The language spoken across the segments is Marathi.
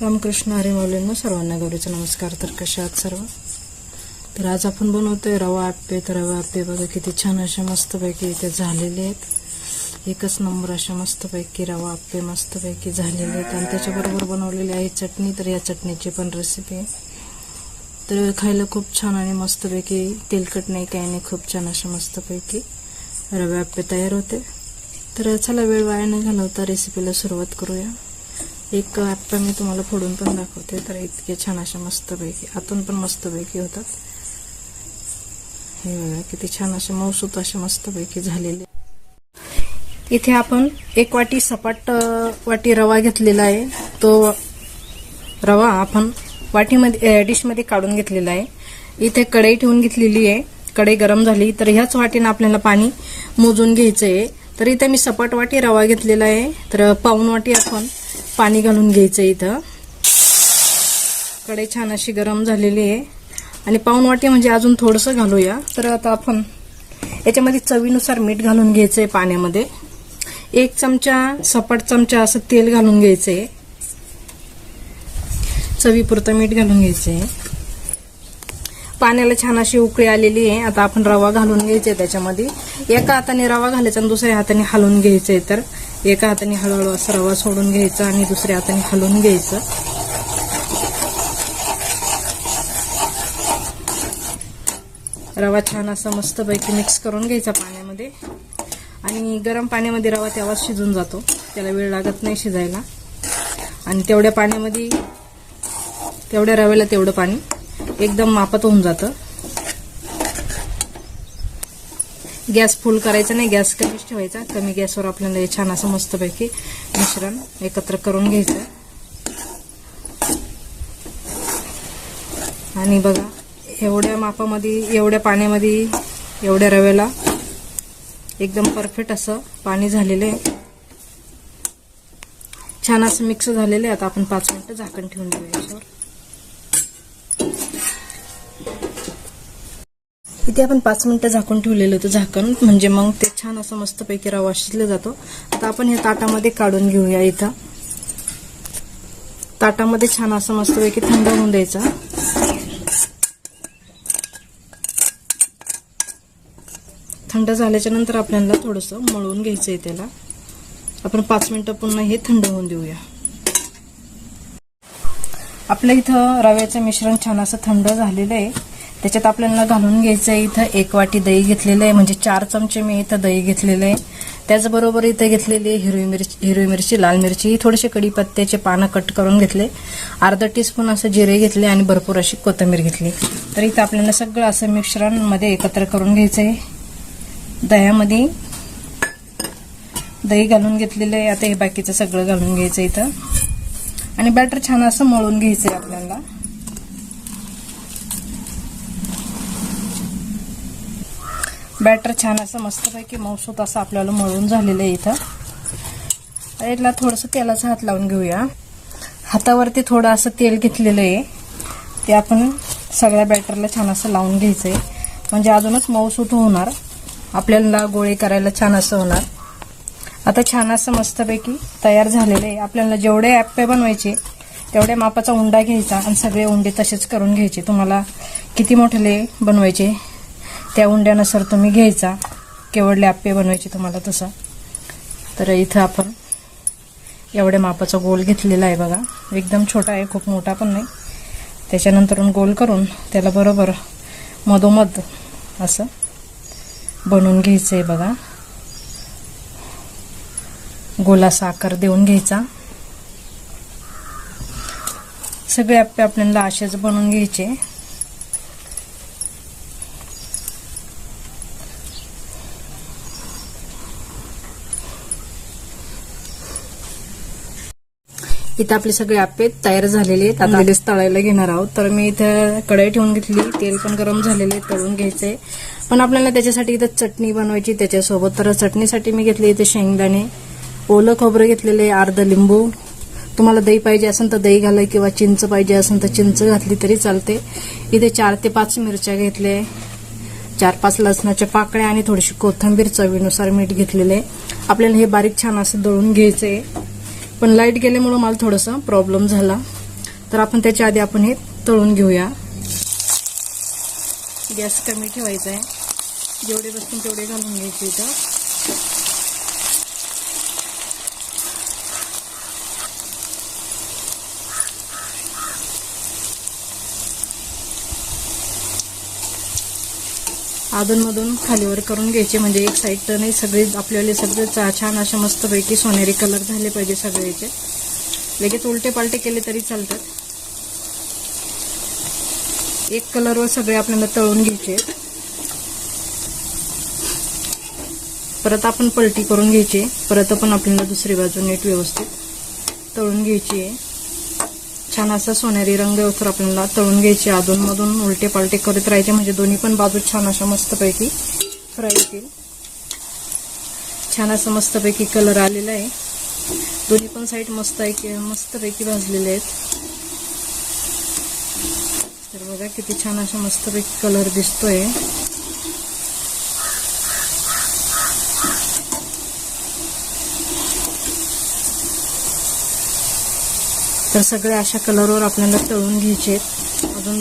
रामकृष्ण हरी माऊलींना सर्वांना गौरीचा नमस्कार. तर कशा आहात सर्व? तर आज आपण बनवतोय रवा आप्पे. तर रवा आप्पे बघा किती छान अशा मस्तपैकी इथे झालेले आहेत. एकच नंबर अशा मस्तपैकी रवा आप्पे मस्तपैकी झालेले आहेत. आणि त्याच्याबरोबर बनवलेली आहे चटणी. तर या चटणीची पण रेसिपी आहे तर खायला खूप छान आणि मस्तपैकी तेलकट नाही काही नाही खूप छान अशा मस्तपैकी रवा आप्पे तयार होते. तर चला वेळ वाया न घालवता रेसिपीला सुरुवात करूया. एक आत्ता मी तुम्हाला फोडून पण दाखवते. तर इतके छान अशा मस्तपैकी आतून पण मस्तपैकी होतात. हे बघा किती छान असे मौसूत असे मस्तपैकी झालेले. इथे आपण एक वाटी सपाट वाटी रवा घेतलेला आहे. तो रवा आपण वाटीमध्ये डिशमध्ये काढून घेतलेला आहे. इथे कढई ठेवून घेतलेली आहे. कढई गरम झाली तर ह्याच वाटीनं आपल्याला पाणी मोजून घ्यायचं आहे तर इथे मी सपाट वाटी रवा घेतलेला आहे. तर पाऊन वाटी आपण पाणी घालून घ्यायचं आहे इथं. कडे छान अशी गरम झालेली आहे. आणि पाऊन वाटी म्हणजे अजून थोडंसं घालूया. तर आता आपण याच्यामध्ये चवीनुसार मीठ घालून घ्यायचं आहे पाण्यामध्ये. एक चमचा सपाट चमचा असं तेल घालून घ्यायचं आहे चवीपुरतं मीठ घालून घ्यायचं आहे पाण्याला छान अशी उकळी आलेली आहे. आता आपण रवा घालून घ्यायचे त्याच्यामध्ये. एका हाताने रवा घालायचा आणि दुसऱ्या हाताने हलवून घ्यायचंय तर. एका हाताने हळूहळू असं रवा सोडून घ्यायचा आणि दुसऱ्या हाताने हलवून घ्यायचं. रवा छान असा मस्तपैकी मिक्स करून घ्यायचा पाण्यामध्ये. आणि गरम पाण्यामध्ये रवा तेव्हाच शिजून जातो. त्याला वेळ लागत नाही शिजायला. आणि तेवढ्या पाण्यामध्ये तेवढ्या रव्याला तेवढं पाणी. एकदम मापात होऊन जातं. गॅस फुल करायचा नाही गॅस कमीच ठेवायचा. कमी गॅसवर आपल्याला हे छान असं मस्तपैकी मिश्रण एकत्र करून घ्यायचं. आणि बघा एवढ्या मापामध्ये एवढ्या पाण्यामध्ये एवढ्या रव्याला एकदम परफेक्ट असं पाणी झालेलं आहे. छान असं मिक्स झालेलं आहे. आता आपण पाच मिनटं झाकण ठेवून देऊ याच्यावर. इथे आपण पाच मिनिटं झाकून ठेवलेलं होतं झाकण. म्हणजे मग ते छान असं मस्तपैकी रवा शिजला जातो. आता आपण हे ताटामध्ये काढून घेऊया इथं. ताटामध्ये छान असं मस्तपैकी थंड होऊन द्यायचा. थंड झाल्याच्यानंतर आपल्याला थोडंसं मळून घ्यायचं आहे त्याला. आपण पाच मिनिटं पुन्हा हे थंड होऊन देऊया. आपलं इथं रव्याचं मिश्रण छान असं थंड झालेलं आहे. त्याच्यात आपल्याला घालून घ्यायचं आहे इथं एक वाटी दही घेतलेलं आहे म्हणजे चार चमचे मी इथं दही घेतलेलं आहे. त्याचबरोबर इथं घेतलेली आहे हिरवी मिरची हिरवी मिरची लाल मिरची. थोडेसे कढीपत्त्याचे पानं कट करून घेतले. अर्धा टीस्पून असं जिरे घेतले आणि भरपूर अशी कोथिंबीर घेतली. तर इथं आपल्याला सगळं असं मिश्रणमध्ये एकत्र करून घ्यायचं आहे. दह्यामध्ये दही घालून घेतलेलं आहे. आता हे बाकीचं सगळं घालून घ्यायचं इथं. आणि बॅटर छान असं मळून घ्यायचंय आपल्याला. बॅटर छान असं मस्तपैकी मौसूत असं आपल्याला मळून झालेलं आहे इथं. याला थोडंसं तेलाचा हात लावून घेऊया. हातावरती थोडं असं तेल घेतलेलं आहे. ते आपण सगळ्या बॅटरला छान असं लावून घ्यायचंय. म्हणजे अजूनच मऊसूत होणार. आपल्याला गोळे करायला छान असं होणार. आता छान असं मस्तपैकी तयार झालेलं आहे. आपल्याला जेवढे ॲप्पे बनवायचे तेवढ्या मापाचा उंडा घ्यायचा आणि सगळे उंडे तसेच करून घ्यायचे. तुम्हाला किती मोठेले बनवायचे त्या उंड्यानुसार तुम्ही घ्यायचा. केवढले आप्पे बनवायचे तुम्हाला तसं. तर इथं आपण एवढ्या मापाचा गोल घेतलेला आहे बघा. एकदम छोटा आहे खूप मोठा पण नाही. त्याच्यानंतरून गोल करून त्याला बरोबर मधोमध असं बनवून घ्यायचं आहे बघा. गोलासा आकार देऊन घ्यायचा. सगळे आप्पे आपल्याला असेच बनवून घ्यायचे. इथं आपले सगळे आप्पे तयार झालेले आहेत. आता लगेच तळायला घेणार आहोत. तर मी इथं कढई ठेवून घेतली. तेल पण गरम झालेले तळून घ्यायचंय पण आपल्याला त्याच्यासाठी इथं चटणी बनवायची त्याच्यासोबत. तर चटणीसाठी मी घेतली इथे शेंगदाणे. ओलं खोबरं घेतलेलं आहे अर्ध लिंबू. तुम्हाला दही पाहिजे असेल तर दही घाला किंवा चिंच पाहिजे असेल तर चिंच घातली तरी चालते. इथे चार ते पाच मिरच्या घेतले चार पाच लसणाच्या पाकळ्या आणि थोडीशी कोथिंबीर चवीनुसार मीठ घेतलेले आपल्याला हे बारीक छान असं दळून घ्यायचंय. पण लाइट गेल्यामुळं मला थोडासा प्रॉब्लेम झाला. तर आपण त्याच्या आधी आपण हे तळून घेऊया. गॅस कमी ठेवायचा आहे. जेवढे बसतील तेवढे घालून घ्यायचे इथं. अधूनमधून खालीवर करून घ्यायचे. म्हणजे एक साईड तर नाही सगळे आपल्याला सगळे चा- छान अशा मस्तपैकी सोनेरी कलर झाले पाहिजे सगळे याचे लगेच उलटे पालटे केले तरी चालतात. एक कलरवर सगळे आपल्याला तळून घ्यायचे. परत आपण पलटी करून घ्यायची. आहे. परत पण आपल्याला दुसरी बाजू नीट व्यवस्थित तळून घ्यायची. आहे छान असा सोनेरी रंग येऊतर आपल्याला तळून घ्यायचे. अधूनमधून उलटे पालटे करत राहायचे. म्हणजे दोन्ही पण बाजू छान अशा मस्तपैकी फ्राय होतील. छान असं मस्तपैकी कलर आलेला आहे. दोन्ही पण साईड मस्त आहे मस्तपैकी भाजलेले आहेत. तर बघा किती छान अशा मस्तपैकी कलर दिसतोय. तर सगळ्या अशा कलरवर आपल्याला तळून घ्यायचे आहेत. अजून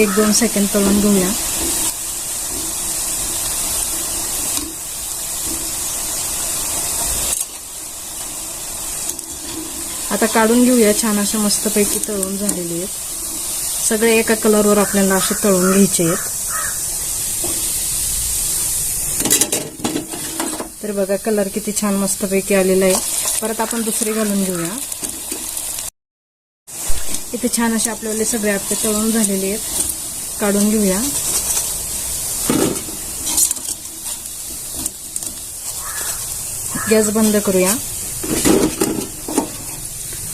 एक दोन सेकंड तळून घेऊया. आता काढून घेऊया. छान अशा मस्तपैकी तळून झालेली आहेत. सगळे एका कलरवर आपल्याला असे तळून घ्यायचे आहेत. तर बघा कलर किती छान मस्तपैकी आलेला आहे. परत आपण दुसरे घालून घेऊया. इथे छान असे आपल्याला सगळे आपले तळून झालेले आहेत. काढून घेऊया. गॅस बंद करूया.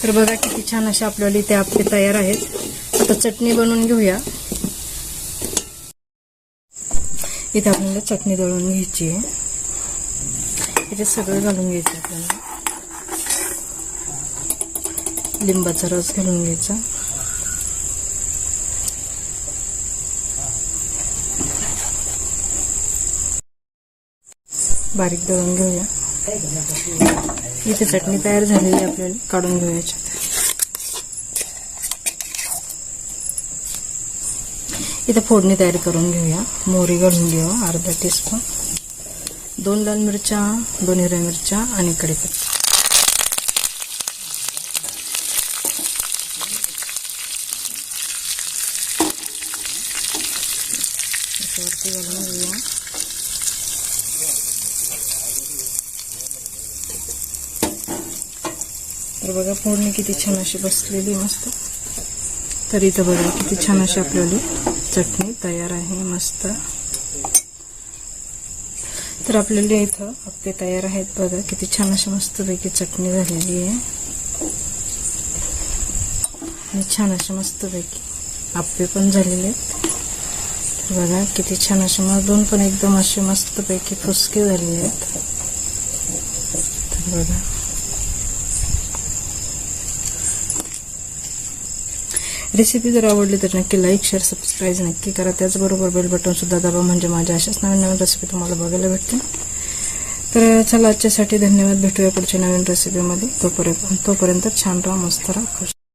तर बघा किती छान असे आपल्याला इथे आपले तयार आहेत. आता चटणी बनवून घेऊया. इथे आपल्याला चटणी दळून घ्यायची आहे. इथे सगळं घालून घ्यायचं आपल्याला. लिंबाचा रस घालून घ्यायचा. बारीक दळून घेऊया. इथे चटणी तयार झालेली आहे आपल्याला काढून घेऊया इथे फोडणी तयार करून घेऊया. मोहरी घालून घेऊ अर्धा टीस्पून दोन लाल मिरच्या दोन हिरव्या मिरच्या आणि कढीपत्ता. त्याच्यावरती घालून घेऊया तर बघा फोडणी किती छान अशी बसलेली मस्त. तर इथं बघा किती छान अशी आपल्याली चटणी तयार आहे मस्त. तर आपल्याला इथं आपले तयार आहेत बघा किती छान अशी मस्तपैकी चटणी झालेली आहे. आणि छान अशा मस्तपैकी आप्पे पण झालेले आहेत. बघा किती छान असे मधून पण एकदम असे मस्तपैकी फुसके झालेले आहेत. बघा. रेसिपी जर आवडली तर नक्की लाईक शेअर सबस्क्राईब नक्की करा. त्याचबरोबर बेल बटन सुद्धा दाबा म्हणजे माझ्या अशाच नवीन नवीन रेसिपी तुम्हाला बघायला भेटतील. तर चला आजच्यासाठी धन्यवाद. भेटूया पुढच्या नवीन रेसिपीमध्ये तोपर्यंत तोपर्यंत छान राहा मस्त राहा खुश